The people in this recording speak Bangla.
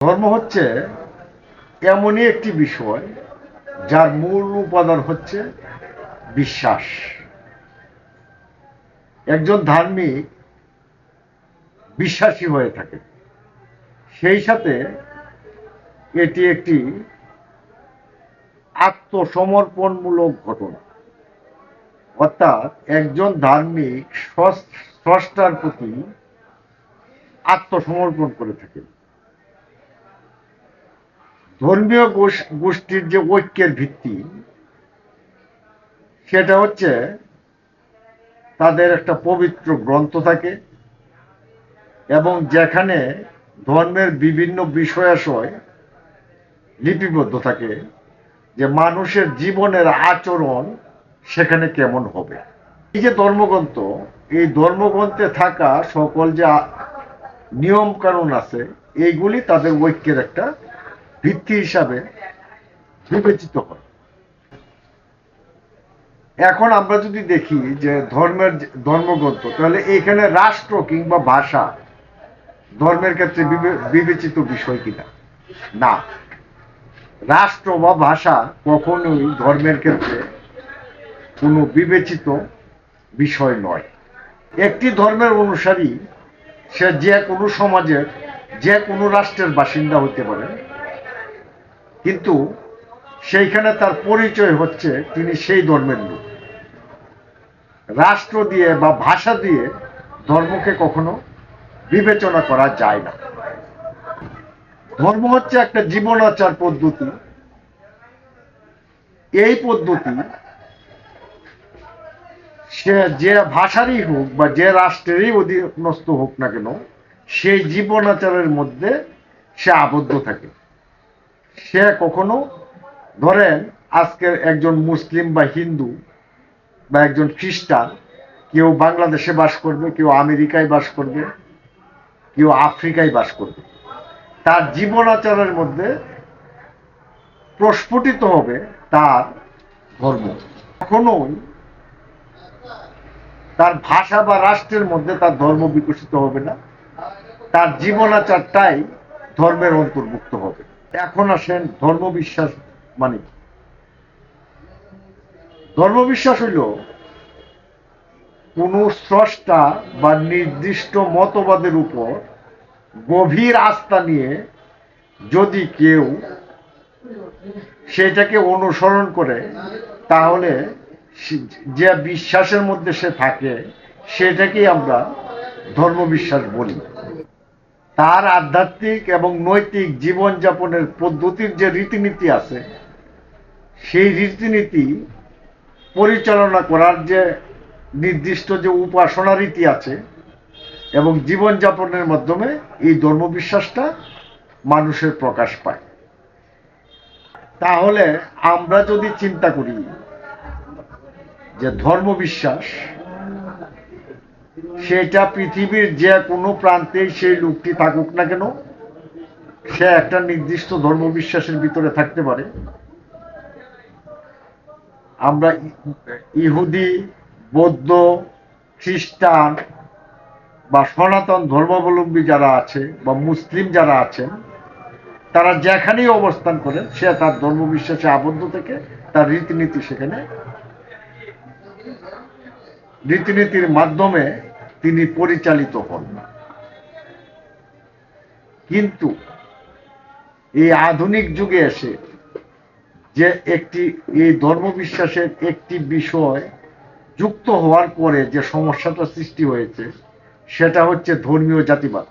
ধর্ম হচ্ছে এমনই একটি বিষয় যার মূল উপাদান হচ্ছে বিশ্বাস। একজন ধার্মিক বিশ্বাসী হয়ে থাকে। সেই সাথে এটি একটি আত্মসমর্পণমূলক ঘটনা। অর্থাৎ একজন ধার্মিক স্রষ্টার প্রতি আত্মসমর্পণ করে থাকেন। ধর্মীয় গোষ্ঠীর যে ঐক্যের ভিত্তি, সেটা হচ্ছে তাদের একটা পবিত্র গ্রন্থ থাকে এবং যেখানে ধর্মের বিভিন্ন বিষয়াশয় লিপিবদ্ধ থাকে যে মানুষের জীবনের আচরণ সেখানে কেমন হবে। এই যে ধর্মগ্রন্থ, এই ধর্মগ্রন্থে থাকা সকল যে নিয়ম কানুন আছে, এইগুলি তাদের ঐক্যের একটা ভিত্তি হিসাবে বিবেচিত হয় এখন আমরা যদি দেখি যে ধর্মের ধর্মগ্রন্থ, তাহলে এখানে রাষ্ট্র কিংবা ভাষা, ধর্মের ক্ষেত্রে বিবেচিত বিষয় কিনা? না। রাষ্ট্র বা ভাষা কখনোই ধর্মের ক্ষেত্রে কোনো বিবেচিত বিষয় নয়। একটি ধর্মের অনুসারী সে যে কোনো সমাজের, যে কোনো রাষ্ট্রের বাসিন্দা হতে পারে। কিন্তু সেইখানে তার পরিচয় হচ্ছে তিনি সেই ধর্মের লোক। রাষ্ট্র দিয়ে বা ভাষা দিয়ে ধর্মকে কখনো বিবেচনা করা যায় না। ধর্ম হচ্ছে একটা জীবনাচার পদ্ধতি। এই পদ্ধতি সে যে ভাষারই হোক বা যে রাষ্ট্রেরই অধীনস্থ হোক না কেন, সেই জীবনাচারের মধ্যে সে আবদ্ধ থাকে। সে কখনো, ধরেন, আজকের একজন মুসলিম বা হিন্দু বা একজন খ্রিস্টান, কেউ বাংলাদেশে বাস করবে, কেউ আমেরিকায় বাস করবে, কেউ আফ্রিকায় বাস করবে। তার জীবনাচারের মধ্যে প্রস্ফুটিত হবে তার ধর্ম। কখনোই তার ভাষা বা রাষ্ট্রের মধ্যে তার ধর্ম বিকশিত হবে না। তার জীবনাচারটাই ধর্মের অন্তর্ভুক্ত হবে। এখন আসেন ধর্ম বিশ্বাস মানে কি? ধর্ম বিশ্বাস হইল কোন স্রষ্টা বা নির্দিষ্ট মতবাদের উপর গভীর আস্থা নিয়ে যদি কেউ সেটাকে অনুসরণ করে, তাহলে যে বিশ্বাসের মধ্যে সে থাকে, সেটাকেই আমরা ধর্মবিশ্বাস বলি তার আধ্যাত্মিক এবং নৈতিক জীবনযাপনের পদ্ধতির যে রীতিনীতি আছে, সেই রীতিনীতি পরিচালনা করার যে নির্দিষ্ট যে উপাসনা রীতি আছে এবং জীবনযাপনের মাধ্যমে এই ধর্মবিশ্বাসটা মানুষের প্রকাশ পায়। তাহলে আমরা যদি চিন্তা করি যে ধর্মবিশ্বাস সেটা পৃথিবীর যে কোনো প্রান্তেই সেই লোকটি থাকুক না কেন, সে একটা নির্দিষ্ট ধর্মবিশ্বাসের ভিতরে থাকতে পারে। আমরা ইহুদি, বৌদ্ধ, খ্রিস্টান বা সনাতন ধর্মাবলম্বী যারা আছে বা মুসলিম যারা আছেন, তারা যেখানেই অবস্থান করেন, সে তার ধর্মবিশ্বাসে আবদ্ধ থেকে তার রীতিনীতি সেখানে, রীতিনীতির মাধ্যমে তিনি পরিচালিত হন না। কিন্তু এই আধুনিক যুগে এসে যে একটি, এই ধর্মবিশ্বাসের একটি বিষয় যুক্ত হওয়ার পরে যে সমস্যাটা সৃষ্টি হয়েছে, সেটা হচ্ছে ধর্মীয় জাতিবাদ।